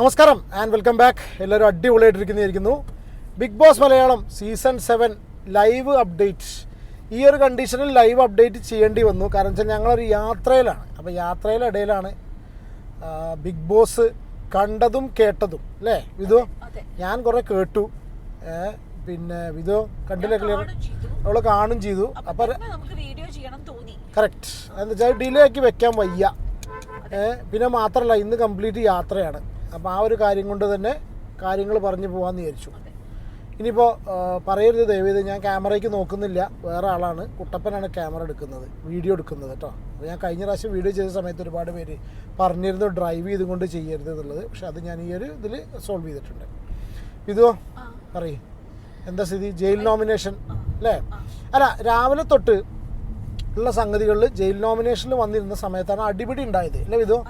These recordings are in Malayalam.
നമസ്കാരം ആൻഡ് വെൽക്കം ബാക്ക് എല്ലാവരും അടിപൊളിയായിട്ടിരിക്കുന്നിരിക്കുന്നു Bigg Boss Malayalam season seven live update ഈ ഒരു കണ്ടീഷനിൽ ലൈവ് അപ്ഡേറ്റ് ചെയ്യേണ്ടി വന്നു. കാരണം വെച്ചാൽ ഞങ്ങളൊരു യാത്രയിലാണ്. അപ്പോൾ യാത്രയിലിടയിലാണ് ഇടയിലാണ് ബിഗ് ബോസ് കണ്ടതും കേട്ടതും. അല്ലേ? വിധു ഞാൻ കുറേ കേട്ടു. പിന്നെ വിധു കണ്ടില്ല ക്ലിയർ. അവൾ കാണും ചെയ്തു. അപ്പൊ കറക്റ്റ് എന്താ വെച്ചാൽ ഡിലേ ആക്കി വെക്കാൻ വയ്യ. പിന്നെ മാത്രമല്ല ഇന്ന് കംപ്ലീറ്റ് യാത്രയാണ്. അപ്പോൾ ആ ഒരു കാര്യം കൊണ്ട് തന്നെ കാര്യങ്ങൾ പറഞ്ഞു പോകാമെന്ന് വിചാരിച്ചു. ഇനിയിപ്പോൾ പറയരുത് ദയവേത് ഞാൻ ക്യാമറയ്ക്ക് നോക്കുന്നില്ല. വേറെ ആളാണ്. കുട്ടപ്പനാണ് ക്യാമറ എടുക്കുന്നത്. വീഡിയോ എടുക്കുന്നത് കേട്ടോ. അപ്പോൾ ഞാൻ കഴിഞ്ഞ പ്രാവശ്യം വീഡിയോ ചെയ്ത സമയത്ത് ഒരുപാട് പേര് പറഞ്ഞിരുന്നു ഡ്രൈവ് ചെയ്തുകൊണ്ട് ചെയ്യരുത് എന്നുള്ളത്. പക്ഷെ അത് ഞാൻ ഈ ഒരു ഇതിൽ സോൾവ് ചെയ്തിട്ടുണ്ട്. ഇതോ പറയ്. എന്താ സ്ഥിതി? ജയിൽ നോമിനേഷൻ അല്ലേ? അല്ല രാവിലെ തൊട്ട് ഉള്ള സംഗതികളിൽ ജയിൽ നോമിനേഷനിൽ വന്നിരുന്ന സമയത്താണ് അടിപിടി ഉണ്ടായത്. അല്ലേ ഇതോ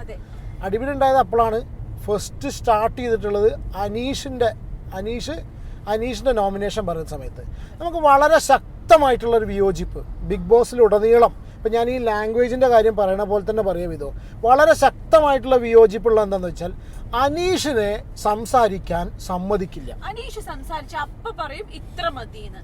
അടിപിടി ഉണ്ടായത് അപ്പോഴാണ് ഫസ്റ്റ് സ്റ്റാർട്ട് ചെയ്തിട്ടുള്ളത് അനീഷിന്റെ അനീഷ് അനീഷിന്റെ നോമിനേഷൻ പറയുന്ന സമയത്ത്. നമുക്ക് വളരെ ശക്തമായിട്ടുള്ളൊരു വിയോജിപ്പ് ബിഗ് ബോസിലുടനീളം. ഇപ്പം ഞാൻ ഈ ലാംഗ്വേജിന്റെ കാര്യം പറയണ പോലെ തന്നെ പറയാം ഇതോ. വളരെ ശക്തമായിട്ടുള്ള വിയോജിപ്പുള്ള എന്താണെന്ന് വെച്ചാൽ അനീഷിനെ സംസാരിക്കാൻ സമ്മതിക്കില്ല. അനീഷ് സംസാരിച്ച അപ്പ പറയും ഇത്ര മതിന്ന്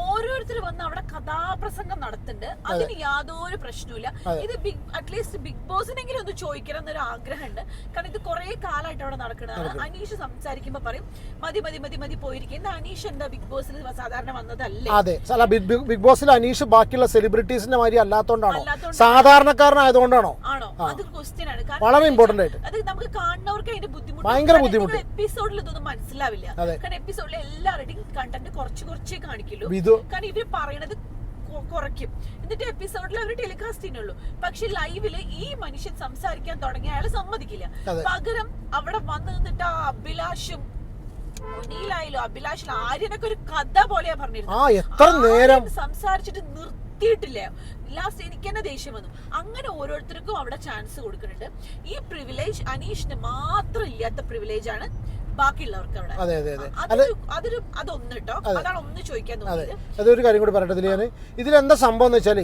ഓരോരുത്തർ വന്ന് അവിടെ കഥാപ്രസംഗം നടത്തുന്നുണ്ട്. അതിന് യാതൊരു പ്രശ്നവുമില്ല. ഇത് ബിഗ് അറ്റ്ലീസ്റ്റ് ബിഗ് ബോസിനെങ്കിലും ഒന്ന് ചോദിക്കണം എന്നൊരു ആഗ്രഹമുണ്ട്. കാരണം ഇത് കുറെ കാലമായിട്ട് അവിടെ നടക്കുന്നതാണ്. അനീഷ് സംസാരിക്കുമ്പോ പറയും മതി മതി മതി മതി പോയിരിക്കും. എന്താ അനീഷ് എന്താ ബിഗ് ബോസിൽ സാധാരണ വന്നതല്ലേ? അതെ. അല്ല ബിഗ് ബോസിൽ അനീഷ് ബാക്കിയുള്ള സെലിബ്രിറ്റീസിന്റെ മാതിരി അല്ലാത്തോണ്ടാണോ. സാധാരണക്കാരനായതുകൊണ്ടാണോ? ആണോ? അത് ക്വസ്റ്റ്യൻ ആണ്. വളരെ ഇമ്പോർട്ടന്റ് ആയിട്ട്. അത് നമുക്ക് കാണുന്നവർക്ക് അതിന്റെ ഭയങ്കര ബുദ്ധിമുട്ട്. എപ്പിസോഡിൽ ഇതൊന്നും മനസ്സിലാവില്ല. കാരണം എപ്പിസോഡിൽ എല്ലാവരുടെയും കണ്ടന്റ് കുറച്ച് കുറച്ചേ കാണിക്കുള്ളൂ. കാരണം ഇവർ പറയണത് കുറയ്ക്കും. എന്നിട്ട് എപ്പിസോഡിൽ അവർ ടെലികാസ്റ്റ് ചെയ്യുന്നുള്ളൂ. പക്ഷെ ലൈവിൽ ഈ മനുഷ്യൻ സംസാരിക്കാൻ തുടങ്ങി അയാൾ സമ്മതിക്കില്ല. പകരം അവിടെ വന്നു നിന്നിട്ട് ആ അഭിലാഷും മുനിയിലായാലും അഭിലാഷിൽ ആര്യനൊക്കെ ഒരു കഥ പോലെയാ പറഞ്ഞിരുന്നത്. എത്ര നേരം സംസാരിച്ചിട്ട് സംസാരിച്ചിട്ട് നിർത്തിയിട്ടില്ല ലാസ്റ്റ് എനിക്ക് തന്നെ ദേഷ്യം വന്നു. അങ്ങനെ ഓരോരുത്തർക്കും അവിടെ ചാൻസ് കൊടുക്കുന്നുണ്ട്. ഈ പ്രിവിലേജ് അനീഷിന് മാത്രം ഇല്ലാത്ത പ്രിവിലേജ് ആണ് ബാക്കിയുള്ളവർക്ക് അവിടെ. അതൊരു അതൊന്ന് കേട്ടോ അതാണ് ഒന്ന് ചോദിക്കാൻ അതെ. അതൊരു കാര്യം കൂടി ഇതിൽ ഞാൻ ഇതിലെന്താ സംഭവം എന്ന് വെച്ചാൽ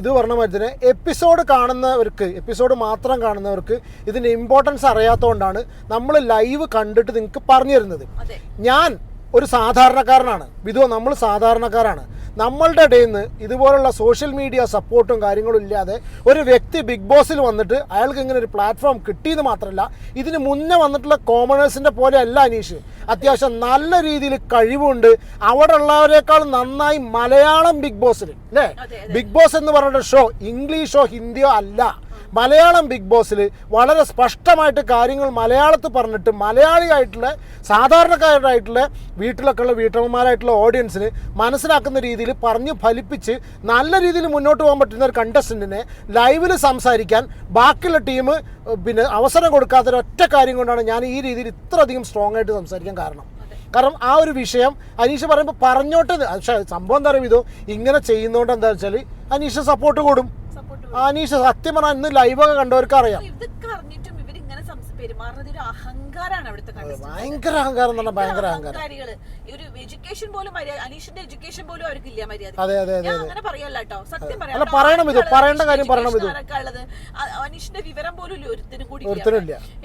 ഇത് പറഞ്ഞ മാതിരി തന്നെ എപ്പിസോഡ് കാണുന്നവർക്ക് എപ്പിസോഡ് മാത്രം കാണുന്നവർക്ക് ഇതിന്റെ ഇമ്പോർട്ടൻസ് അറിയാത്തതുകൊണ്ടാണ് നമ്മൾ ലൈവ് കണ്ടിട്ട് നിങ്ങൾക്ക് പറഞ്ഞു തരുന്നത് ഞാൻ ഒരു സാധാരണക്കാരനാണ്. വിധു നമ്മൾ സാധാരണക്കാരാണ്. നമ്മളുടെ ഇടയിൽ നിന്ന് ഇതുപോലുള്ള സോഷ്യൽ മീഡിയ സപ്പോർട്ടും കാര്യങ്ങളും ഇല്ലാതെ ഒരു വ്യക്തി ബിഗ് ബോസിൽ വന്നിട്ട് അയാൾക്ക് ഇങ്ങനെ ഒരു പ്ലാറ്റ്ഫോം കിട്ടിയെന്ന് മാത്രമല്ല ഇതിന് മുന്നേ വന്നിട്ടുള്ള കോമണേഴ്സിന്റെ പോലെ അല്ല അനീഷ്. അത്യാവശ്യം നല്ല രീതിയിൽ കഴിവുണ്ട്. അവിടെ ഉള്ളവരെക്കാൾ നന്നായി മലയാളം ബിഗ് ബോസിൽ അല്ലേ ബിഗ് ബോസ് എന്ന് പറഞ്ഞ ഷോ ഇംഗ്ലീഷോ ഹിന്ദിയോ അല്ല. മലയാളം ബിഗ് ബോസിൽ വളരെ സ്പഷ്ടമായിട്ട് കാര്യങ്ങൾ മലയാളത്തിൽ പറഞ്ഞിട്ട് മലയാളിയായിട്ടുള്ള സാധാരണക്കാരായിട്ടുള്ള വീട്ടിലൊക്കെ ഉള്ള വീട്ടമ്മമാരായിട്ടുള്ള ഓഡിയൻസിന് മനസ്സിലാക്കുന്ന രീതിയിൽ പറഞ്ഞ് ഫലിപ്പിച്ച് നല്ല രീതിയിൽ മുന്നോട്ട് പോകാൻ പറ്റുന്ന ഒരു കണ്ടസ്റ്റന്റിനെ ലൈവിൽ സംസാരിക്കാൻ ബാക്കിയുള്ള ടീം പിന്നെ അവസരം കൊടുക്കാത്ത ഒറ്റ കാര്യം കൊണ്ടാണ് ഞാൻ ഈ രീതിയിൽ ഇത്ര അധികം സ്ട്രോങ് ആയിട്ട് സംസാരിക്കാൻ കാരണം. കാരണം ആ ഒരു വിഷയം അനീഷ് പറയുമ്പോൾ പറഞ്ഞോട്ടെ സംഭവം എന്താ പറയുക ഇതോ? ഇങ്ങനെ ചെയ്യുന്നതുകൊണ്ട് എന്താ വെച്ചാൽ അനീഷ് സപ്പോർട്ട് കൂടും. അനീഷ് സത്യം പറഞ്ഞാൽ ഇന്ന് ലൈവൊക്കെ കണ്ടവർക്ക് അറിയാം. പെരുമാറുന്നത് ഒരു അഹങ്കാരമാണ് അവിടുത്തെ. ഭയങ്കര അഹങ്കാരം എന്ന് പറഞ്ഞാൽ ഭയങ്കര അഹങ്കാരം. ഒരു എഡ്യൂക്കേഷൻ പോലും അനീഷിന്റെ എഡ്യൂക്കേഷൻ പോലും അവർക്ക് ഇല്ല മര്യാദ അതെ അതെ അതെ ഞാൻ അങ്ങനെ പറയല്ല കേട്ടോ. സത്യം പറയാം. പറയണം ഇത്, പറയേണ്ട കാര്യം പറയണം ഇത്. ഉള്ളത്? അനീഷിന്റെ വിവരം പോലും ഒരുത്തിനും കൂടി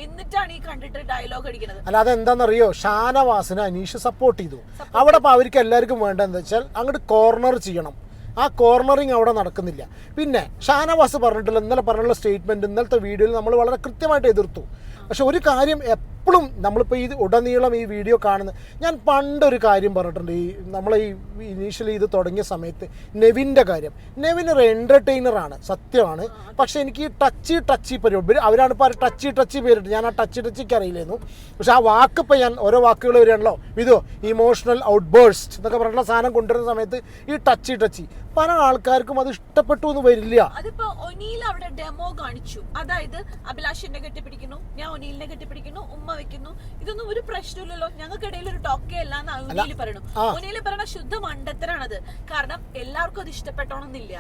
എന്നിട്ടാണ് ഈ കണ്ടിട്ട് ഡയലോഗ് അടിക്കുന്നത് അല്ല എന്താണെന്നറിയോ ഷാനവാസിനെ അനീഷ് സപ്പോർട്ട് ചെയ്തു. അവിടെ അവർക്ക് എല്ലാവർക്കും വേണ്ടത് എന്താ വെച്ചാൽ അങ്ങോട്ട് കോർണർ ചെയ്യണം. ആ കോർണറിങ് അവിടെ നടക്കുന്നില്ല. പിന്നെ ഷാനവാസ് പറഞ്ഞിട്ടുള്ള ഇന്നലെ പറഞ്ഞിട്ടുള്ള സ്റ്റേറ്റ്മെന്റ് ഇന്നലത്തെ വീഡിയോയിൽ നമ്മൾ വളരെ കൃത്യമായിട്ട് എതിർത്തു. പക്ഷെ ഒരു കാര്യം എപ്പോഴും നമ്മളിപ്പോൾ ഈ ഉടനീളം ഈ വീഡിയോ കാണുന്ന ഞാൻ പണ്ടൊരു കാര്യം പറഞ്ഞിട്ടുണ്ട്. ഈ നമ്മളെ ഈ ഇനീഷ്യലി ഇത് തുടങ്ങിയ സമയത്ത് നെവിന്റെ കാര്യം. നെവിൻ ഒരു എന്റർടൈനറാണ് സത്യമാണ്. പക്ഷേ എനിക്ക് ഈ ടച്ച് ടച്ചി പരിപാടി അവരാണ് ഇപ്പോൾ ടച്ചി ടച്ചി പേരിട്ട് ഞാൻ ആ ടച്ചി ടച്ചിക്ക് അറിയില്ലായിരുന്നു. പക്ഷേ ആ വാക്ക് ഇപ്പോൾ ഞാൻ ഓരോ വാക്കുകൾ വരികയാണല്ലോ. ഇതോ ഇമോഷണൽ ഔട്ട് എന്നൊക്കെ പറഞ്ഞിട്ടുള്ള സാധനം കൊണ്ടുവരുന്ന സമയത്ത് ഈ ടച്ചി ടച്ചി പല ആൾക്കാർക്കും അത് ഇഷ്ടപ്പെട്ടു എന്ന് വരില്ല. അതിപ്പോ ഒനീൽ അവിടെ ഡെമോ കാണിച്ചു. അതായത് അഭിലാഷിനെ കെട്ടിപ്പിടിക്കുന്നു ഞാൻ ഒനീലിനെ കെട്ടിപ്പിടിക്കുന്നു ഉമ്മ വെക്കുന്നു. ഇതൊന്നും ഒരു പ്രശ്നമില്ലല്ലോ. ഞങ്ങൾക്കിടയിൽ ഒരു ടോക്കേ അല്ല എന്ന് പറയണു. ഒനീൽ പറയണ ശുദ്ധ മണ്ടത്തരാണത്. കാരണം എല്ലാവർക്കും അത് ഇഷ്ടപ്പെട്ടോണമെന്നില്ല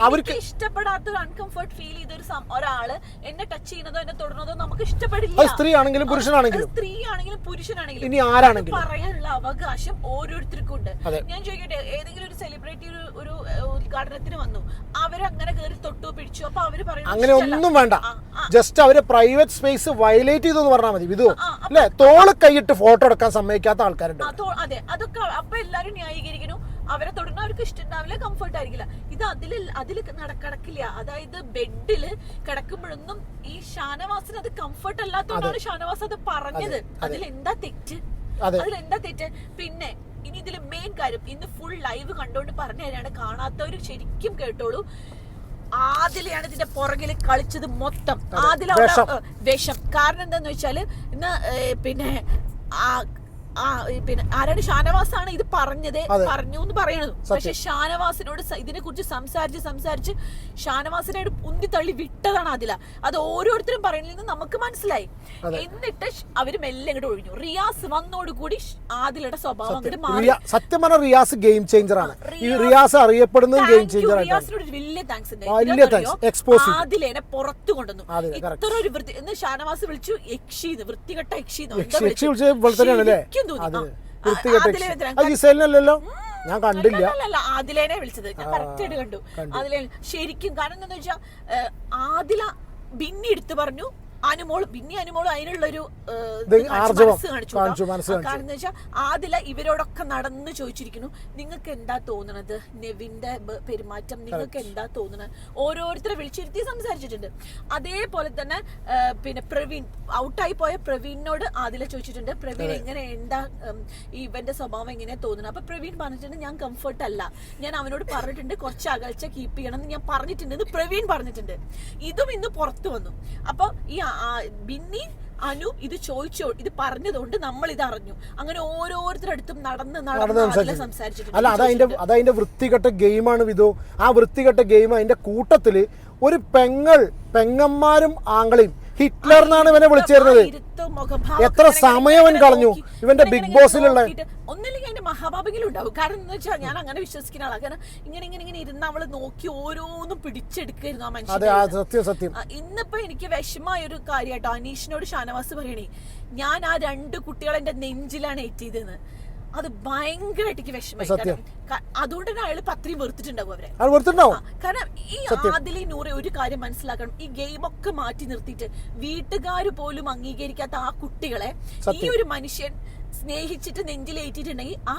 അവർക്ക് ഇഷ്ടപ്പെടാത്ത ഒരു അൺകംഫർട്ട് ഫീൽ ചെയ്ത ഒരു സം- ഒരാൾ എന്നെ ടച്ച് ചെയ്യുന്നതോ എന്നെ തൊടുന്നതോ നമുക്ക് ഇഷ്ടപ്പെടില്ല. സ്ത്രീ ആണെങ്കിലും പുരുഷനാണെങ്കിലും. സ്ത്രീ ആണെങ്കിലും പുരുഷനാണെങ്കിലും ഇനി ആരാണെങ്കിലും. പറയാനുള്ള അവകാശം ഓരോരുത്തർക്കും ഉണ്ട് ഞാൻ ചോദിക്കട്ടെ ഏതെങ്കിലും ഒരു സെലിബ്രിറ്റി ഒരു ഒരു ഉദ്ഘാടനത്തിന് വന്നു. അവരങ്ങനെ കയറി തൊട്ടു പിടിച്ചു? അപ്പൊ അവർ പറയുന്നത് അങ്ങനെ ഒന്നും വേണ്ട. ജസ്റ്റ് അവരെ പ്രൈവറ്റ് സ്പേസ് വയലേറ്റ് ചെയ്തു എന്ന് പറഞ്ഞാൽ മതി. അപ്പൊ- അല്ലെ തോൾ കൈയിട്ട് ഫോട്ടോ എടുക്കാൻ സമ്മതിക്കാത്ത ആൾക്കാരുണ്ട്. അതെ അതൊക്കെ അപ്പൊ എല്ലാരും ന്യായീകരിക്കുന്നു. അവരെ തൊടുന്ന അവർക്ക് ഇഷ്ടമുണ്ടാവില്ല കംഫർട്ട് ആയിരിക്കില്ല. ഇത് അതിൽ അതിൽ നടക്കില്ല അതായത് ബെഡിൽ കിടക്കുമ്പോഴൊന്നും ഈ ഷാനവാസിന് അത് കംഫർട്ട് അല്ലാത്തതുകൊണ്ടാണ് ഷാനവാസ് അത് പറഞ്ഞത്. അതിൽ എന്താ തെറ്റ്? അതെ. അതിൽ എന്താ തെറ്റ്? പിന്നെ ഇനി ഇതിൽ മെയിൻ കാര്യം ഇന്ന് ഫുൾ ലൈവ് കണ്ടുകൊണ്ട് പറഞ്ഞു തരാണ് കാണാത്തവർ ശരിക്കും കേട്ടോളൂ. ആദിലെയാണ് ഇതിന്റെ പുറകിൽ കളിച്ചത് മൊത്തം. ആദില വിഷം. കാരണം എന്താന്ന് വെച്ചാൽ ഇന്ന് പിന്നെ ആ പിന്നെ ആരാണ് ഷാനവാസാണ് ഇത് പറഞ്ഞത്. പറഞ്ഞു എന്ന് പറയണത്. പക്ഷെ ഷാനവാസിനോട് ഇതിനെ കുറിച്ച് സംസാരിച്ച് സംസാരിച്ച് ഷാനവാസിനെ ഉന്തി തള്ളി വിട്ടതാണ് അതില അത് ഓരോരുത്തരും പറയുന്നത് നമുക്ക് മനസ്സിലായി. എന്നിട്ട് അവർ മെല്ലെ ഇങ്ങോട്ട് ഒഴിഞ്ഞു. റിയാസ് വന്നോടുകൂടി കൂടി ആദിലയുടെ സ്വഭാവം അങ്ങോട്ട് മാറി. സത്യം പറഞ്ഞ റിയാസ് ഗെയിം ചേഞ്ചർ ആണ്. റിയാസ്- അറിയപ്പെടുന്ന അറിയപ്പെടുന്നത് ഗെയിം ചേഞ്ചർ റിയാസിനോട് വലിയ താങ്ക്സ് വലിയ. ആദിലേനെ പുറത്തു കൊണ്ടുവന്നു. ഇത്ര ഒരു വൃത്തി എന്ന് ഷാനവാസ് വിളിച്ചു യക്ഷി വൃത്തികെട്ട യക്ഷി യക്ഷി വിളിച്ചത്? പോലെ തന്നെയാണ് അല്ലേ ശരിക്കും തോന്നി. ജിസേലിനല്ലല്ലോ? ഞാൻ കണ്ടില്ല. അല്ലല്ല ആദിലേനെ വിളിച്ചത്. ഞാൻ കറക്റ്റായിട്ട് കണ്ടു. ആദിലേനെ ശരിക്കും കാരണം എന്താ വെച്ചാൽ ആദില ബിന്നി എടുത്തു പറഞ്ഞു അനുമോൾ പിന്നെ അനുമോൾ അതിനുള്ളൊരു മനസ്സ് കാണിച്ചു കാരണം വെച്ചാൽ ആദില ഇവരോടൊക്കെ നടന്ന് ചോദിച്ചിരിക്കുന്നു നിങ്ങൾക്ക് എന്താ തോന്നണത്? നെവിന്റെ പെരുമാറ്റം നിങ്ങൾക്ക് എന്താ തോന്നണത്? ഓരോരുത്തരെ വിളിച്ചിരുത്തി സംസാരിച്ചിട്ടുണ്ട്. അതേപോലെ തന്നെ പിന്നെ പ്രവീൺ ഔട്ടായി പോയ പ്രവീണിനോട് ആദില ചോദിച്ചിട്ടുണ്ട് പ്രവീൺ എങ്ങനെ എന്താ ഇവന്റെ സ്വഭാവം എങ്ങനെ തോന്നുന്നത് അപ്പൊ പ്രവീൺ പറഞ്ഞിട്ടുണ്ട് ഞാൻ കംഫർട്ട് അല്ല. ഞാൻ അവനോട് പറഞ്ഞിട്ടുണ്ട് കുറച്ച് അകൽച്ച കീപ്പ് ചെയ്യണം എന്ന് ഞാൻ പറഞ്ഞിട്ടുണ്ട് എന്ന് പ്രവീൺ പറഞ്ഞിട്ടുണ്ട്. ഇതും ഇന്ന് പുറത്തു വന്നു. അപ്പൊ ഈ ബിന്നി അനു ഇത് ചോദിച്ചോ ഇത് പറഞ്ഞതുകൊണ്ട് നമ്മൾ ഇത് അറിഞ്ഞു അങ്ങനെ ഓരോരുത്തരടുത്തും നടന്ന് നടന്ന് സംസാരിച്ചിട്ടുണ്ട്. അല്ല അതതിന്റെ അതതിന്റെ വൃത്തികെട്ട ഗെയിമാണ് വിധു. ആ വൃത്തികെട്ട ഗെയിം അതിന്റെ കൂട്ടത്തിൽ ഒരു പെങ്ങൾ പെങ്ങന്മാരും ആങ്ങളെയും ഹിറ്റ്ലർ എന്നാണ് ഇവനെ വിളിച്ചിരുന്നത് എത്ര സമയം അവൻ കളഞ്ഞു. ഇവന്റെ ബിഗ് ബോസിലുള്ള- ഒന്നില്ലെങ്കിൽ അതിന്റെ മഹാഭാപികളും ഉണ്ടാവും കാരണം എന്ന് വെച്ചാൽ ഞാൻ അങ്ങനെ വിശ്വസിക്കുന്ന ആളാണ് കാരണം ഇങ്ങനെ ഇങ്ങനെ ഇങ്ങനെ ഇരുന്ന് അവൾ നോക്കി ഓരോന്നും പിടിച്ചെടുക്കായിരുന്നു ആ ആ സത്യം സത്യം. ഇന്നിപ്പോ എനിക്ക് വിഷമായ ഒരു കാര്യമായിട്ടോ അനീഷിനോട് ഷാനവാസ് പറയണേ ഞാൻ ആ രണ്ട് കുട്ടികളെ എന്റെ നെഞ്ചിലാണ് ഏറ്റിയതെന്ന് അത് ഭയങ്കരമായിട്ട് എനിക്ക് ക- അതുകൊണ്ട് തന്നെ അയാൾ പത്രയും വെറുത്തിട്ടുണ്ടാവും? അവരെ കാരണം ഈ ആദിലി നൂറെ ഒരു കാര്യം മനസ്സിലാക്കണം. ഈ ഗെയിമൊക്കെ മാറ്റി നിർത്തിയിട്ട് വീട്ടുകാർ പോലും അംഗീകരിക്കാത്ത ആ കുട്ടികളെ ഈ ഒരു മനുഷ്യൻ സ്നേഹിച്ചിട്ട് നെഞ്ചിലേറ്റിട്ടുണ്ടെങ്കിൽ ആ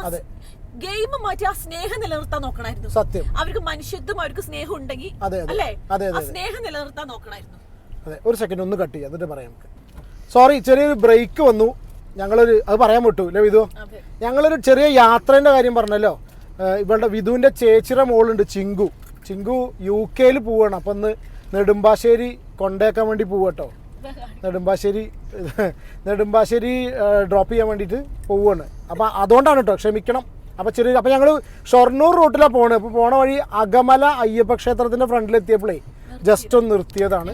ഗെയിം മാറ്റി ആ സ്നേഹം നിലനിർത്താൻ നോക്കണായിരുന്നു സത്യം. അവർക്ക് മനുഷ്യത്വം അവർക്ക് സ്നേഹം ഉണ്ടെങ്കിൽ. അല്ലേ? ആ സ്നേഹം നിലനിർത്താൻ നോക്കണായിരുന്നു അതെ ഒരു സെക്കൻഡ് ഒന്ന് കട്ട് ചെയ്യാം. എന്നിട്ട് പറയാം സോറി ചെറിയൊരു ബ്രേക്ക് വന്നു. ഞങ്ങളൊരു അത് പറയാൻ വിട്ടു അല്ലേ വിധു? ഞങ്ങളൊരു ചെറിയ യാത്രേന്റെ കാര്യം പറഞ്ഞല്ലോ. ഇവളുടെ വിധുവിന്റെ ചേച്ചിയുടെ മോളുണ്ട് ചിങ്കു. ചിങ്കു യു കെയിൽ പോവുകയാണ് അപ്പം ഒന്ന് നെടുമ്പാശ്ശേരി കൊണ്ടേക്കാൻ വേണ്ടി പോവട്ടോ നെടുമ്പാശ്ശേരി നെടുമ്പാശ്ശേരി ഡ്രോപ്പ് ചെയ്യാൻ വേണ്ടിയിട്ട് പോവുകയാണ് അപ്പം അതുകൊണ്ടാണ് കേട്ടോ ക്ഷമിക്കണം. അപ്പം ചെറിയ അപ്പം ഞങ്ങൾ ഷൊർണൂർ റൂട്ടിലാണ് പോണത് അപ്പോൾ പോണ വഴി അകമല അയ്യപ്പ ക്ഷേത്രത്തിന്റെ ഫ്രണ്ടിലെത്തിയപ്പോഴേ ജസ്റ്റ് ഒന്ന് നിർത്തിയതാണ്.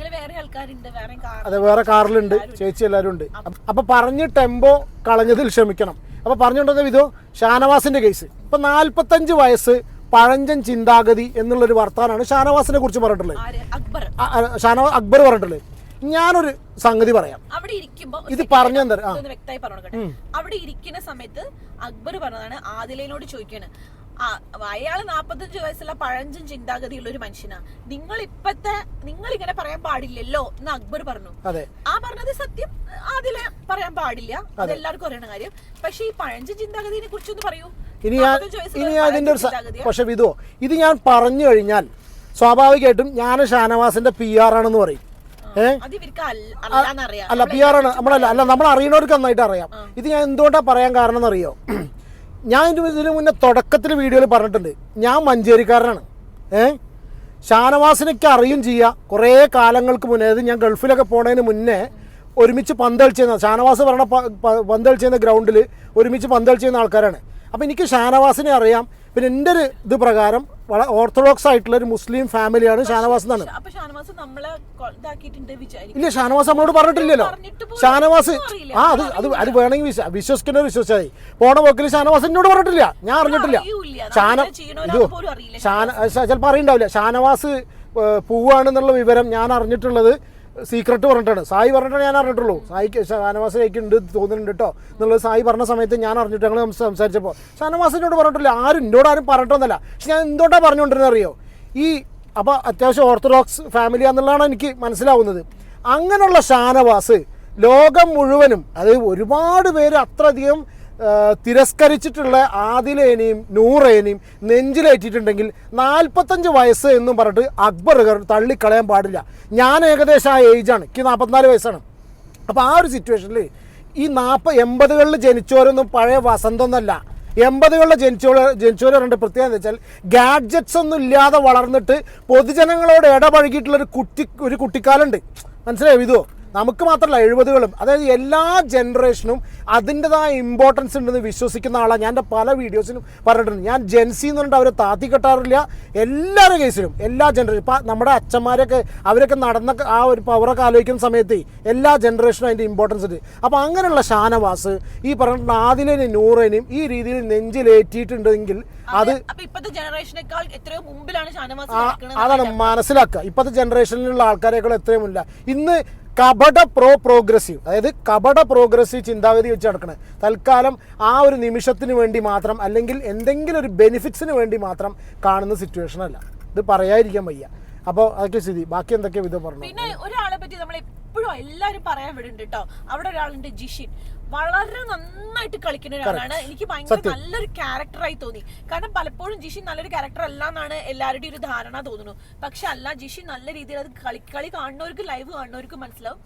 അതെ വേറെ കാറിലുണ്ട് ചേച്ചി എല്ലാവരും ഉണ്ട്. അപ്പൊ പറഞ്ഞ് ടെമ്പോ കളഞ്ഞതിൽ ക്ഷമിക്കണം. അപ്പൊ പറഞ്ഞുകൊണ്ടത് ഇതോ ഷാനവാസിന്റെ കേസ് ഇപ്പൊ നാല്പത്തഞ്ച് വയസ്സ് പഴഞ്ചൻ ചിന്താഗതി എന്നുള്ളൊരു വർത്താനാണ് ഷാനവാസിനെ കുറിച്ച് പറഞ്ഞിട്ടുള്ളത്. ഷാനവാസ് അക്ബർ. പറഞ്ഞിട്ടുള്ളത്. ഞാനൊരു സംഗതി പറയാം. അവിടെ ഇരിക്കുമ്പോ ഇത് പറഞ്ഞു വ്യക്തമായി പറഞ്ഞു അവിടെ ഇരിക്കുന്ന സമയത്ത് അക്ബർ പറഞ്ഞതാണ് ആദിലയിലോട് ചോദിക്കാണ് ആ, അയാൾ നാപ്പത്തഞ്ച് വയസ്സുള്ള പഴഞ്ചൻ ചിന്താഗതിയുള്ള ഒരു മനുഷ്യനാ. നിങ്ങൾ ഇപ്പത്തെ നിങ്ങൾ ഇങ്ങനെ പറയാൻ പാടില്ലല്ലോ എന്ന് അക്ബർ പറഞ്ഞു. ആ പറഞ്ഞത് സത്യം. അതിൽ പറയാൻ പാടില്ല. അതെല്ലാവർക്കും അറിയണ കാര്യം. പക്ഷെ ഈ പഴഞ്ചൻ ചിന്താഗതിനെ കുറിച്ചൊന്ന് പറയൂ. ഇനി ഞാൻ ഇനി ഒരു ഒരു പക്ഷെ വിധോ ഇത് ഞാൻ പറഞ്ഞു കഴിഞ്ഞാൽ സ്വാഭാവികമായിട്ടും ഞാൻ ഷാനവാസിന്റെ പി ആർ ആണെന്ന് പറയും. അല്ല പി ആർ ആണ്. നമ്മളല്ല അല്ല നമ്മൾ അറിയണവർക്ക് നന്നായിട്ട് അറിയാം ഇത് ഞാൻ എന്തുകൊണ്ടാണ് പറയാൻ കാരണം എന്നറിയോ? ഞാൻ ഇതിന് മുന്നേ തുടക്കത്തിൽ വീഡിയോയിൽ പറഞ്ഞിട്ടുണ്ട്. ഞാൻ മഞ്ചേരിക്കാരനാണ്. ഏ? ഷാനവാസിനൊക്കെ അറിയും ചെയ്യുക കുറേ കാലങ്ങൾക്ക് മുന്നേ അതായത് ഞാൻ ഗൾഫിലൊക്കെ പോണതിന് മുന്നേ ഒരുമിച്ച് പന്ത് കളിച്ചിരുന്ന ഷാനവാസ് പറഞ്ഞ പന്തളിച്ചിരുന്ന ഗ്രൗണ്ടിൽ ഒരുമിച്ച് പന്ത് കളിച്ചിരുന്ന ആൾക്കാരാണ്. അപ്പോൾ എനിക്ക് ഷാനവാസിനെ അറിയാം. പിന്നെ എന്റെ ഒരു ഇത് പ്രകാരം വളരെ ഓർത്തഡോക്സ് ആയിട്ടുള്ള ഒരു മുസ്ലിം ഫാമിലിയാണ് ഷാനവാസ് എന്നാണ്. ഇല്ല ഷാനവാസ് നമ്മളോട് പറഞ്ഞിട്ടില്ലല്ലോ. ഷാനവാസ്. ആ അത് അത് അത് വേണമെങ്കിൽ വിശ്വ വിശ്വസിക്കേണ്ടവർ വിശ്വസിച്ചായി. പോണ പോക്കിൽ ഷാനവാസ് എന്നോട് പറഞ്ഞിട്ടില്ല. ഞാൻ അറിഞ്ഞിട്ടില്ല. ഷാന ഇത് ഷാന ചിലപ്പോൾ അറിയണ്ടാവില്ല. ഷാനവാസ് പോവാണെന്നുള്ള വിവരം ഞാൻ അറിഞ്ഞിട്ടുള്ളത് സീക്രട്ട് പറഞ്ഞിട്ടാണ്. സായി പറഞ്ഞിട്ടാണ് ഞാൻ അറിഞ്ഞിട്ടുള്ളൂ. സായിക്ക് ഷാനവാസിലേക്ക് ഉണ്ട് തോന്നുന്നുണ്ട് കേട്ടോ എന്നുള്ളത് സായി പറഞ്ഞ സമയത്ത് ഞാൻ അറിഞ്ഞിട്ട് ഞങ്ങൾ സംസാരിച്ചപ്പോൾ ഷാനവാസിനോട് പറഞ്ഞിട്ടില്ല. ആരും എന്നോട് ആരും പറഞ്ഞിട്ടൊന്നല്ല. പക്ഷെ ഞാൻ എന്തുകൊണ്ടാണ് പറഞ്ഞുകൊണ്ടിരുന്നത് അറിയോ? ഈ അപ്പോൾ അത്യാവശ്യം ഓർത്തഡോക്സ് ഫാമിലി എന്നുള്ളതാണ് എനിക്ക് മനസ്സിലാവുന്നത്. അങ്ങനെയുള്ള ഷാനവാസ് ലോകം മുഴുവനും അത് ഒരുപാട് പേര് അത്രയധികം തിരസ്കരിച്ചിട്ടുള്ള ആദിലേനെയും നൂറേനെയും നെഞ്ചിലേറ്റിട്ടുണ്ടെങ്കിൽ നാൽപ്പത്തഞ്ച് വയസ്സ് എന്നും പറഞ്ഞിട്ട് അക്ബറുകർ തള്ളിക്കളയാൻ പാടില്ല. ഞാൻ ഏകദേശം ആ ഏജാണ് എനിക്ക് നാൽപ്പത്തിനാല് വയസ്സാണ്. അപ്പോൾ ആ ഒരു സിറ്റുവേഷനിൽ ഈ നാൽപ്പ എൺപതുകളിൽ ജനിച്ചവരൊന്നും പഴയ വസന്തമൊന്നല്ല. എൺപതുകളിൽ ജനിച്ചവർ ജനിച്ചവർ പറഞ്ഞിട്ട് പ്രത്യേകത എന്ന് വെച്ചാൽ ഗാഡ്ജറ്റ്സ് ഒന്നും ഇല്ലാതെ വളർന്നിട്ട് പൊതുജനങ്ങളോട് ഇടപഴകിയിട്ടുള്ള ഒരു കുട്ടി ഒരു കുട്ടിക്കാലുണ്ട് മനസ്സിലായോ? ഇതോ? നമുക്ക് മാത്രമല്ല എഴുപതുകളും. അതായത് എല്ലാ ജനറേഷനും അതിന്റെതായ ഇമ്പോർട്ടൻസ് ഉണ്ടെന്ന് വിശ്വസിക്കുന്ന ആളാണ് ഞാൻ എന്റെ പല വീഡിയോസിനും പറഞ്ഞിട്ടുണ്ട്. ഞാൻ ജെൻസി എന്ന് പറഞ്ഞിട്ട് അവരെ താത്തി കെട്ടാറില്ല എല്ലാവരുടെ കേസിലും എല്ലാ ജനറേഷൻ ഇപ്പം നമ്മുടെ അച്ഛന്മാരൊക്കെ അവരൊക്കെ നടന്ന ആ ഒരു പവറൊക്കെ ആലോചിക്കുന്ന സമയത്ത് എല്ലാ ജനറേഷനും അതിന്റെ ഇമ്പോർട്ടൻസ് ഉണ്ട്. അപ്പോൾ അങ്ങനെയുള്ള ഷാനവാസ് ഈ പറഞ്ഞിട്ടുള്ള ആദിലേനും നൂറേനും ഈ രീതിയിൽ നെഞ്ചിലേറ്റിയിട്ടുണ്ടെങ്കിൽ അത് അതാണ് മനസ്സിലാക്കുക. ഇപ്പോഴത്തെ ജനറേഷനിലുള്ള ആൾക്കാരെക്കാൾ എത്രയുമില്ല ഇന്ന് കപട പ്രോ പ്രോഗ്രസീവ് അതായത് കപട പ്രോഗ്രസീവ് ചിന്താഗതി വെച്ച് നടക്കണേ. തൽക്കാലം ആ ഒരു നിമിഷത്തിന് വേണ്ടി മാത്രം അല്ലെങ്കിൽ എന്തെങ്കിലും ഒരു ബെനിഫിറ്റ്സിന് വേണ്ടി മാത്രം കാണുന്ന സിറ്റുവേഷൻ അല്ല. ഇത് പറയാതിരിക്കാൻ വയ്യ. അപ്പോൾ അതൊക്കെ സ്ഥിതി. ബാക്കി എന്തൊക്കെ വിധം പറഞ്ഞു? പിന്നെ ഒരാളെ പറ്റി നമ്മൾ എപ്പോഴും എല്ലാരും പറയാൻ വിടുന്നുണ്ട് കേട്ടോ അവിടെ ഒരാളുണ്ട് ജിഷിൻ. വളരെ നന്നായിട്ട് കളിക്കുന്ന ഒരാളാണ്. എനിക്ക് ഭയങ്കര നല്ലൊരു ക്യാരക്ടറായി തോന്നി. കാരണം പലപ്പോഴും ജിഷി നല്ലൊരു ക്യാരക്ടർ അല്ല എന്നാണ് എല്ലാവരുടെയും ഒരു ധാരണ തോന്നുന്നു. പക്ഷെ അല്ല ജിഷി നല്ല രീതിയിൽ അത് കളി കളി കാണുന്നവർക്ക് ലൈവ് കാണുന്നവർക്ക് മനസ്സിലാവും.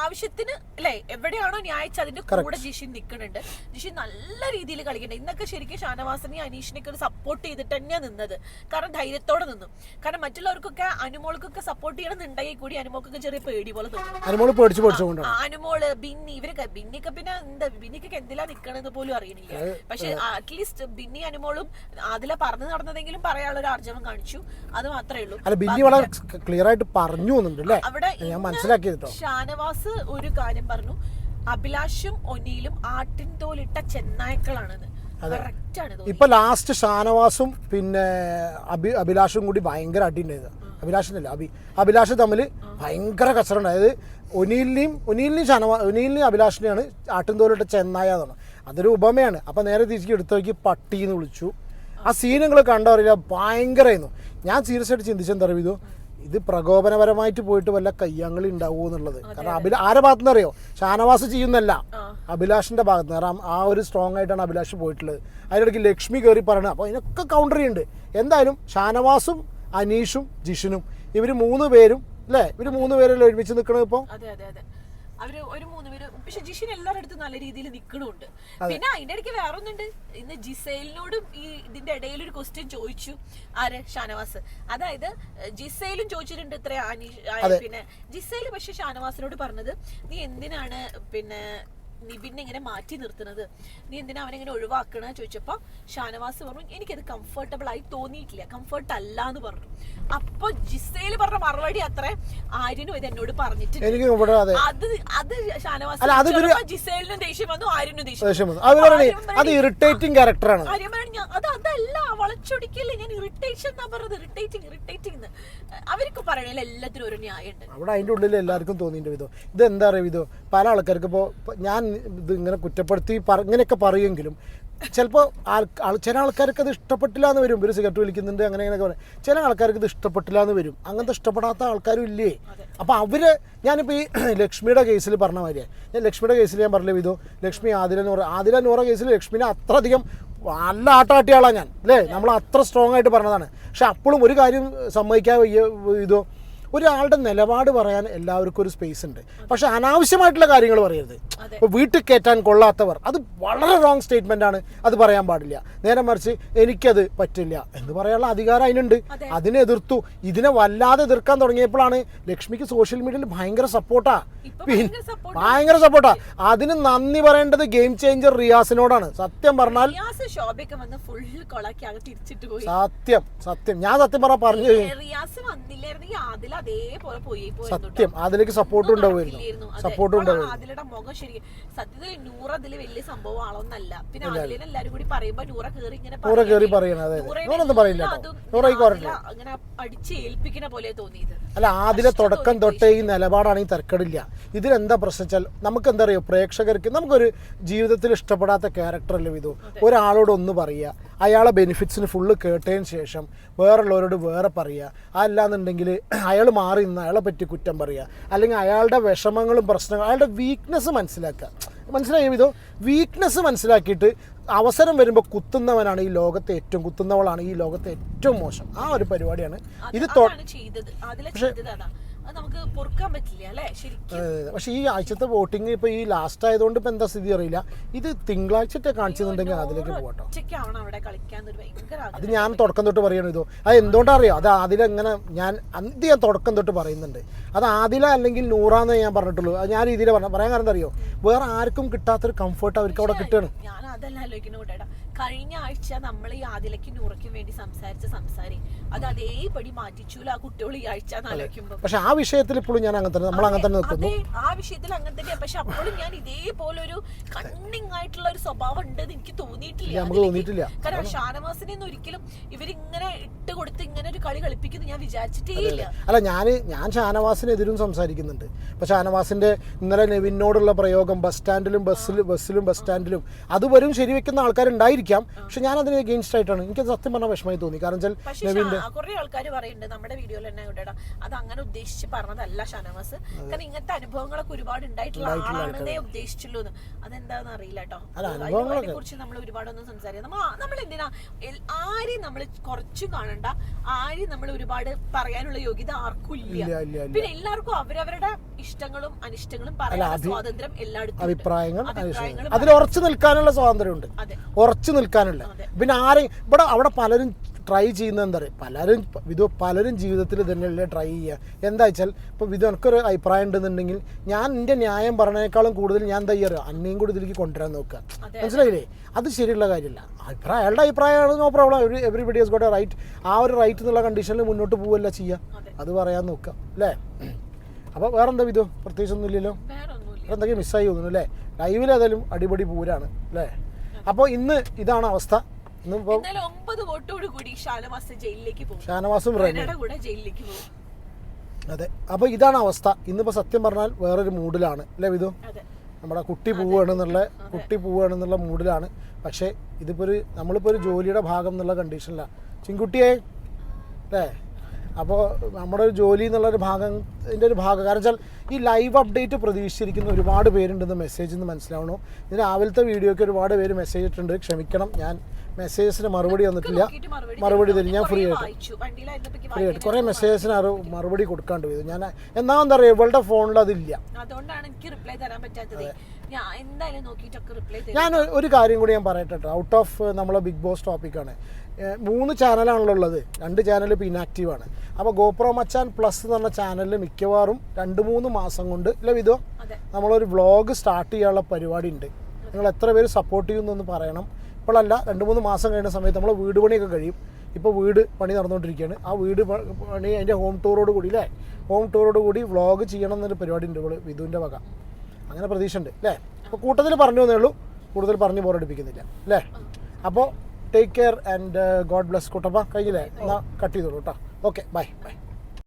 ആവശ്യത്തിന് അല്ലേ എവിടെയാണോ ന്യായിച്ച് അതിന്റെ കൂടെ ജിഷി നിൽക്കുന്നുണ്ട് ജിഷി നല്ല രീതിയിൽ കളിക്കുന്നുണ്ട്. ഇന്നൊക്കെ ശരിക്കും ഷാനവാസിനെയും അനീഷിനെയൊക്കെ ഒരു സപ്പോർട്ട് ചെയ്തിട്ട് തന്നെയാണ് നിന്നത്. കാരണം ധൈര്യത്തോടെ നിന്നു. കാരണം മറ്റുള്ളവർക്കൊക്കെ അനുമോൾക്കൊക്കെ സപ്പോർട്ട് ചെയ്യണമെന്നുണ്ടെങ്കിൽ കൂടി അനുമോൾക്കൊക്കെ ചെറിയ പേടി പോലെ തോന്നും. അനുമോൾ ബിന്നി ഇവരൊക്കെ ബിന്നിക്ക് പിന്നെ എന്താ ബിന്നിക്കൊക്കെ എന്തിലാ നിക്കണെന്ന് പോലും അറിയണില്ല. പക്ഷെ അറ്റ്ലീസ്റ്റ് ബിന്നി അനുമോളും അതിലെ പറഞ്ഞു നടന്നതെങ്കിലും പറയാനുള്ള ഒരു ആർജവം കാണിച്ചു. അത് മാത്രമേ ഉള്ളൂ. അല്ല ബിന്നി വളരെ ക്ലിയർ ആയിട്ട് പറഞ്ഞു അവിടെ ഞാൻ മനസ്സിലാക്കിയത് ഷാനവാസ് ഒരു കാര്യം പറഞ്ഞു. അഭിലാഷും ഒനിയിലും ആട്ടിൻ തോലിട്ട ചെന്നായ്ക്കളാണെന്ന്. ഇപ്പൊ ലാസ്റ്റ് ഷാനവാസും പിന്നെ അഭി അഭിലാഷും കൂടി ഭയങ്കര അടി ഉണ്ടായത് അഭിലാഷിനല്ല അഭി അഭിലാഷ് തമ്മിൽ ഭയങ്കര കച്ചറ അതായത് ഒനീലിനെയും ഒനീലിനെയും ഷാനവാ ഒനീലിനെയും അഭിലാഷിനെയാണ് ആട്ടുംതോലിട്ട് ചെന്നായ എന്നാണ് അതൊരു ഉപമയാണ്. അപ്പൊ നേരെ തിരിച്ച് എടുത്തു നോക്കി പട്ടി എന്ന് വിളിച്ചു. ആ സീൻ നിങ്ങൾ കണ്ടറിയില്ല ഭയങ്കരമായിരുന്നു ഞാൻ സീരിയസ് ആയിട്ട് ചിന്തിച്ചെന്താ അറിയോ ഇത് പ്രകോപനപരമായിട്ട് പോയിട്ട് വല്ല കയ്യാങ്കളി ഉണ്ടാവുമോ എന്നുള്ളത്. കാരണം അഭില ആരെ ഭാഗത്തുനിന്ന് അറിയോ ഷാനവാസ് ചെയ്യുന്നല്ല അഭിലാഷിന്റെ ഭാഗത്ത് നിന്ന്. കാരണം ആ ഒരു സ്ട്രോങ് ആയിട്ടാണ് അഭിലാഷ് പോയിട്ടുള്ളത്. അതിനിടയ്ക്ക് ലക്ഷ്മി കയറി പറയണത്. അപ്പോൾ അതിനൊക്കെ കൗണ്ടർ ചെയ്യുന്നുണ്ട്. എന്തായാലും ഷാനവാസും അനീഷും ജിഷിനും ഇവർ മൂന്ന് പേരും അല്ലേ? ഇവർ മൂന്ന് പേരല്ലേ ഒരുമിച്ച് നിൽക്കണത് ഇപ്പോൾ അവർ ഒരു മൂന്ന് പേര്. പക്ഷെ ജിഷിൻ എല്ലാവരുടെ അടുത്തും നല്ല രീതിയിൽ നിൽക്കണുണ്ട് പിന്നെ അതിന്റെ ഇടയ്ക്ക് വേറെ ഒന്നുണ്ട് ഇന്ന് ജിസൈലിനോടും ഈ ഇതിന്റെ ഇടയിൽ ഒരു ക്വസ്റ്റ്യൻ ചോദിച്ചു. ആര്? ഷാനവാസ്. അതായത് ജിസൈലും ചോദിച്ചിട്ടുണ്ട് ഇത്ര പിന്നെ ജിസൈൽ പക്ഷെ ഷാനവാസിനോട് പറഞ്ഞത് നീ എന്തിനാണ് പിന്നെ നിബിനെ ഇങ്ങനെ മാറ്റി നിർത്തുന്നത്. നീ എന്തിനാ അവനെങ്ങനെ ഒഴിവാക്കണ ചോദിച്ചപ്പോ ഷാനവാസ് പറഞ്ഞു എനിക്കത് കംഫർട്ടബിൾ ആയി തോന്നിയിട്ടില്ല. കംഫർട്ട് അല്ല എന്ന് പറഞ്ഞു. അപ്പൊ ജിസയിൽ പറഞ്ഞ മറുപടി അത്ര ആര്യനും ഇത് എന്നോട് പറഞ്ഞിട്ട് അത് അത് അല്ല, അത് ജിസേലിനും ദേഷ്യം വന്നു ആര്യനും ദേഷ്യം വന്നു. അവർ അത് ഇറിറ്റേറ്റിംഗ് ക്യാരക്ടറാണ് ആര്യം പറഞ്ഞു "ഞാൻ- അത് അതല്ല വളച്ചൊടിക്കല്ലേ ഞാൻ ഇറിറ്റേഷൻ എന്നാ പറഞ്ഞത് ഇറിറ്റേറ്റിംഗ് ഇറിറ്റേറ്റിംഗ് എന്ന് അവർക്ക് പറയണതിൽ എല്ലാത്തിനും ഒരു ന്യായമുണ്ട്. അവിടെ അതിന്റെ ഉള്ളിൽ എല്ലാവർക്കും തോന്നിയിട്ടുണ്ട് വിധോ. എന്താ പറയുക വിധോ? പല ആൾക്കാർക്ക് ഇപ്പോൾ ഞാൻ ഇത് ഇങ്ങനെ കുറ്റപ്പെടുത്തി ഇങ്ങനെയൊക്കെ പറയുമെങ്കിലും ചിലപ്പോൾ ആൾ ചില ആൾക്കാർക്ക് അത് ഇഷ്ടപ്പെട്ടില്ല എന്ന് വരും. ഒരു സിഗരറ്റ് വലിക്കുന്നുണ്ട് അങ്ങനെ അങ്ങനെയൊക്കെ പറയും. ചില ആൾക്കാർക്ക് ഇത് ഇഷ്ടപ്പെട്ടില്ല എന്ന് വരും. അങ്ങനത്തെ ഇഷ്ടപ്പെടാത്ത ആൾക്കാരും ഇല്ലേ? അപ്പോൾ അവർ ഞാനിപ്പോൾ ഈ ലക്ഷ്മിയുടെ കേസിൽ പറഞ്ഞ മാതിരിയാണ് ഞാൻ ലക്ഷ്മിയുടെ കേസിൽ ഞാൻ പറഞ്ഞില്ല വിധോ? ലക്ഷ്മി ആദില നൂറ ആദില നൂറ കേസിൽ ലക്ഷ്മിനെ അത്രയധികം നല്ല ആട്ടാട്ടിയാളാണ് ഞാൻ അല്ലേ? നമ്മൾ അത്ര സ്ട്രോങ് ആയിട്ട് പറഞ്ഞതാണ്. പക്ഷെ അപ്പോഴും ഒരു കാര്യം സമ്മതിക്കാൻ വയ്യ ഇതോ ഒരാളുടെ നിലപാട് പറയാൻ എല്ലാവർക്കും ഒരു സ്പേസ് ഉണ്ട്. പക്ഷെ അനാവശ്യമായിട്ടുള്ള കാര്യങ്ങൾ പറയരുത്. ഇപ്പോൾ വീട്ടിൽ കയറ്റാൻ കൊള്ളാത്തവർ അത് വളരെ റോങ് സ്റ്റേറ്റ്മെന്റ് ആണ്. അത് പറയാൻ പാടില്ല. നേരെ മറിച്ച് എനിക്കത് പറ്റില്ല എന്ന് പറയാനുള്ള അധികാരം അതിനുണ്ട്. അതിനെ എതിർത്തു. ഇതിനെ വല്ലാതെ എതിർക്കാൻ തുടങ്ങിയപ്പോഴാണ് ലക്ഷ്മിക്ക് സോഷ്യൽ മീഡിയയിൽ ഭയങ്കര സപ്പോർട്ടാ പിന്നെ ഭയങ്കര സപ്പോർട്ടാ അതിന് നന്ദി പറയേണ്ടത് ഗെയിം ചേഞ്ചർ റിയാസിനോടാണ്. സത്യം പറഞ്ഞാൽ സത്യം സത്യം. ഞാൻ സത്യം പറഞ്ഞ പറഞ്ഞു അതേപോലെ പോയി സത്യം. അതിലേക്ക് സപ്പോർട്ട് ഉണ്ടാവുമായിരുന്നു. സപ്പോർട്ട് ഉണ്ടാവും അതിലുടെ മുഖം സത്യത്തിൽ നൂറ വലിയ സംഭവം ആളൊന്നല്ല പിന്നെ അതിലെ എല്ലാരും കൂടി പറയുമ്പോ നൂറ കേറി ഇങ്ങനെ നൂറ പറയണത് നൂറൊന്നും പറയില്ല നൂറ അങ്ങനെ പോലെ തോന്നിയത്. അല്ല ആദ്യത്തെ തുടക്കം തൊട്ടേ ഈ നിലപാടാണെങ്കിൽ തർക്കടില്ല. ഇതിലെന്താ പ്രശ്നം വെച്ചാൽ നമുക്ക് എന്താ പറയുക പ്രേക്ഷകർക്ക് നമുക്കൊരു ജീവിതത്തിൽ ഇഷ്ടപ്പെടാത്ത ക്യാരക്ടർ അല്ലേ ഇത് ഒരാളോട് ഒന്ന് പറയുക. അയാളെ ബെനിഫിറ്റ്സിന് ഫുള്ള് കേട്ടതിന് ശേഷം വേറുള്ളവരോട് വേറെ പറയുക അല്ലാന്നുണ്ടെങ്കിൽ അയാൾ മാറി നിന്ന് അയാളെ പറ്റി കുറ്റം പറയുക അല്ലെങ്കിൽ അയാളുടെ വിഷമങ്ങളും പ്രശ്നങ്ങളും അയാളുടെ വീക്ക്നെസ് മനസ്സിലാക്കുക. മനസ്സിലായ വിധം? വീക്ക്നെസ് മനസ്സിലാക്കിയിട്ട് അവസരം വരുമ്പോൾ കുത്തുന്നവനാണ് ഈ ലോകത്തെ ഏറ്റവും കുത്തുന്നവളാണ് ഈ ലോകത്തെ ഏറ്റവും മോശം. ആ ഒരു പരിപാടിയാണ്. ഇത് തൊ- നമുക്ക് പൊറുക്കാൻ പറ്റില്ല അല്ലേ? ശരിക്കും. പക്ഷെ ഈ ആഴ്ചത്തെ വോട്ടിംഗ് ഇപ്പൊ ഈ ലാസ്റ്റ് ആയതുകൊണ്ട് ഇപ്പൊ എന്താ സ്ഥിതി അറിയില്ല. ഇത് തിങ്കളാഴ്ചത്തെ കാണിച്ചെന്നുണ്ടെങ്കിൽ അതിലേക്ക് പോകട്ടോ. അവിടെ കളിക്കാൻ ഭയങ്കര അത് ഞാൻ തുടക്കം തൊട്ട് പറയണം ഇതോ. അത് എന്തുകൊണ്ടാ അറിയോ അത് എങ്ങനെ ഞാൻ അത് ഞാൻ തുടക്കം തൊട്ട് പറയുന്നുണ്ട്. അത് ആദില അല്ലെങ്കിൽ നൂറാന്നേ ഞാൻ പറഞ്ഞിട്ടുള്ളൂ. ഞാൻ രീതിയിൽ പറഞ്ഞ പറയാൻ കാരണം അറിയോ? വേറെ ആർക്കും കിട്ടാത്തൊരു കംഫർട്ട് അവർക്ക് അവിടെ കിട്ടുകയാണ്. ഞാൻ അതല്ല ആലോചിക്കുന്ന കൂട്ടേട്ടാ കഴിഞ്ഞ ആഴ്ച നമ്മൾ ഈ ആദിലയ്ക്കും നൂറയ്ക്കും വേണ്ടി സംസാരിച്ച സംസാരി. അത് അതേപടി മാറ്റിച്ചൂല ആ കുട്ടികൾ ഈ ആഴ്ച എന്ന് ആലോചിക്കുമ്പോ. പക്ഷെ ആ വിഷയത്തിൽ ഇപ്പോഴും ഞാൻ അങ്ങനെ തന്നെ നമ്മൾ അങ്ങനെ തന്നെ നിൽക്കുന്നു. ആ വിഷയത്തിൽ അങ്ങനെ തന്നെ പക്ഷെ അപ്പോഴും ഞാൻ ഇതേപോലെ ഒരു കണ്ണിങ് ആയിട്ടുള്ള ഒരു സ്വഭാവം ഉണ്ടെന്ന് എനിക്ക് തോന്നിയിട്ടില്ല നമുക്ക്. തോന്നിയിട്ടില്ല. കാരണം ഷാനവാസിനെ ഒരിക്കലും ഇവരിങ്ങനെ ഇട്ട് കൊടുത്ത് ഇങ്ങനെ ഒരു കളി കളിപ്പിക്കുന്നു ഞാൻ വിചാരിച്ചിട്ടേ ഇല്ല. അല്ല ഞാൻ ഞാൻ ഷാനവാസിനെതിരും സംസാരിക്കുന്നുണ്ട്. പക്ഷെ ഷാനവാസിന്റെ ഇന്നലെ നെവിനോടുള്ള പ്രയോഗം ബസ് സ്റ്റാൻഡിലും ബസ്സിലും ബസ്സിലും ബസ് സ്റ്റാൻഡിലും അത് വരും ശരിവെക്കുന്ന ആൾക്കാരുണ്ടായിരിക്കാം. പക്ഷെ ഞാൻ അതിന് എഗെയിൻസ്റ്റ് ആയിട്ടാണ്. എനിക്ക് സത്യം പറഞ്ഞാൽ വിഷമമായി തോന്നി. കാരണം വെച്ചാൽ നെവിന്റെ കുറെ ആൾക്കാർ പറയുന്നുണ്ട് നമ്മുടെ വീഡിയോയിൽ തന്നെ അത് അങ്ങനെ ഉദ്ദേശിച്ച് പറഞ്ഞതല്ല ഷനവാസ്. കാരണം ഇങ്ങനത്തെ അനുഭവങ്ങളൊക്കെ ഒരുപാട് ഉണ്ടായിട്ടുള്ള ആളാണെന്നേ ഉദ്ദേശിച്ചുള്ളൂ അതെന്താന്ന് അറിയില്ല കേട്ടോ. അതിനെ കുറിച്ച് നമ്മൾ ഒരുപാടൊന്നും സംസാരിക്കാം നമ്മ നമ്മൾ എന്തിനാ ആരെയും നമ്മൾ കുറച്ചും കാണണ്ട. ആരെയും നമ്മൾ ഒരുപാട് പറയാനുള്ള യോഗ്യത ആർക്കും ഇല്ല. പിന്നെ എല്ലാവർക്കും അവരവരുടെ ഇഷ്ടങ്ങളും അനിഷ്ടങ്ങളും പറയാനുള്ള സ്വാതന്ത്ര്യം എല്ലായിടത്തും അഭിപ്രായങ്ങൾ അഭിപ്രായങ്ങൾ അതിൽ ഉറച്ചു നിൽക്കാനുള്ള സ്വാതന്ത്ര്യമുണ്ട്. ഉറച്ചു നിൽക്കാനുള്ള പിന്നെ ആരെയും ഇവിടെ അവിടെ പലരും ട്രൈ ചെയ്യുന്നത് എന്താ പറയുക പലരും വിധു പലരും ജീവിതത്തിൽ തന്നെയല്ലേ ട്രൈ ചെയ്യുക. എന്താ വെച്ചാൽ ഇപ്പോൾ വിധു എനിക്കൊരു അഭിപ്രായം ഉണ്ടെന്നുണ്ടെങ്കിൽ ഞാൻ എന്റെ ന്യായം പറഞ്ഞേക്കാളും കൂടുതൽ ഞാൻ എന്താ ചെയ്യുക അന്നയും കൂടി ഇതിലേക്ക് കൊണ്ടുവരാൻ നോക്കുക. മനസ്സിലായില്ലേ? അത് ശരിയുള്ള കാര്യമില്ല. അഭിപ്രായം അയാളുടെ അഭിപ്രായമാണ് no problem every everybody has got a right ആ ഒരു റൈറ്റ് എന്നുള്ള കണ്ടീഷനിൽ മുന്നോട്ട് പോവല്ല ചെയ്യുക. അത്. പറയാൻ നോക്കുക. അല്ലേ? അപ്പോൾ വേറെന്താ വിധു? പ്രത്യേകിച്ചൊന്നുമില്ലല്ലോ എന്തൊക്കെ മിസ്സായി തോന്നുന്നു അല്ലേ? ലൈവിൽ ഏതായാലും അടിപൊളി പൂരാണ് അല്ലേ? അപ്പോൾ ഇന്ന് ഇതാണ് അവസ്ഥ. ഷാനവാസ് അതെ. അപ്പോൾ ഇതാണ് അവസ്ഥ. ഇന്നിപ്പോൾ സത്യം പറഞ്ഞാൽ വേറൊരു മൂഡിലാണ്. അല്ലേ വിധു? നമ്മുടെ കുട്ടി പോവുകയാണെന്നുള്ള കുട്ടി പോവുകയാണെന്നുള്ള മൂഡിലാണ്. പക്ഷേ ഇതിപ്പോൾ ഒരു നമ്മളിപ്പോൾ ഒരു ജോലിയുടെ ഭാഗം എന്നുള്ള കണ്ടീഷനിലാണ് ചിൻകുട്ടിയെ അല്ലേ? അപ്പോൾ നമ്മുടെ ഒരു ജോലി എന്നുള്ളൊരു ഭാഗം ഇതിന്റെ ഒരു ഭാഗം. കാരണം വെച്ചാൽ ഈ ലൈവ് അപ്ഡേറ്റ് പ്രതീക്ഷിച്ചിരിക്കുന്ന ഒരുപാട് പേരുണ്ടെന്ന് മെസ്സേജ് എന്ന് മനസ്സിലാവണോ ഇത് രാവിലത്തെ വീഡിയോയ്ക്ക് ഒരുപാട് പേര് മെസ്സേജ് ഇട്ടിട്ടുണ്ട്. ക്ഷമിക്കണം ഞാൻ മെസ്സേജസിന് മറുപടി വന്നിട്ടില്ല. മറുപടി തരും. ഞാൻ ഫ്രീ ആയിട്ട്. ഫ്രീ ആയിട്ട്. കുറേ മെസ്സേജസിന് മറുപടി കൊടുക്കാണ്ട് പോയത് ഞാൻ എന്നാ എന്താ പറയുക ഇവളുടെ ഫോണിൽ അതില്ല. ഞാൻ ഒരു കാര്യം കൂടി ഞാൻ പറയട്ടെ ഔട്ട് ഓഫ് നമ്മളെ ബിഗ് ബോസ് ടോപ്പിക്കാണ് ആണ്. മൂന്ന് ചാനലാണല്ലോ ഉള്ളത്. രണ്ട് ചാനൽ ഇപ്പോൾ ഇനാക്റ്റീവ് ആണ്. അപ്പോൾ ഗോപ്രോ മച്ചാൻ പ്ലസ് എന്ന് പറഞ്ഞ ചാനലിൽ മിക്കവാറും രണ്ട് മൂന്ന് മാസം കൊണ്ട് അല്ലേ വിധോ? നമ്മളൊരു വ്ളോഗ് സ്റ്റാർട്ട് ചെയ്യാനുള്ള പരിപാടി ഉണ്ട്. നിങ്ങൾ എത്ര പേര് സപ്പോർട്ട് ചെയ്യുന്നു എന്ന് പറയണം. ഇപ്പോഴല്ല രണ്ട് മൂന്ന് മാസം കഴിയുന്ന സമയത്ത് നമ്മൾ വീട് പണിയൊക്കെ കഴിയും. ഇപ്പോൾ വീട് പണി നടന്നുകൊണ്ടിരിക്കുകയാണ്. ആ വീട് പണി അതിന്റെ ഹോം ടൂറോട് കൂടി അല്ലേ ഹോം ടൂറോട് കൂടി വ്ളോഗ് ചെയ്യണം എന്നൊരു പരിപാടി ഉണ്ട് ഇവിടെ വിധുവിന്റെ വക. അങ്ങനെ പ്രതീക്ഷ ഉണ്ട് അല്ലേ അപ്പോൾ കൂട്ടത്തിൽ പറഞ്ഞു തന്നേ ഉള്ളൂ. കൂടുതൽ പറഞ്ഞ് ബോറടിപ്പിക്കുന്നില്ല അല്ലേ അപ്പോൾ take care and god bless കൂട്ടപ്പ. കഴിഞ്ഞില്ലേ? എന്നാൽ കട്ട് ചെയ്തോളൂ കേട്ടോ ഓക്കെ ബൈ ബൈ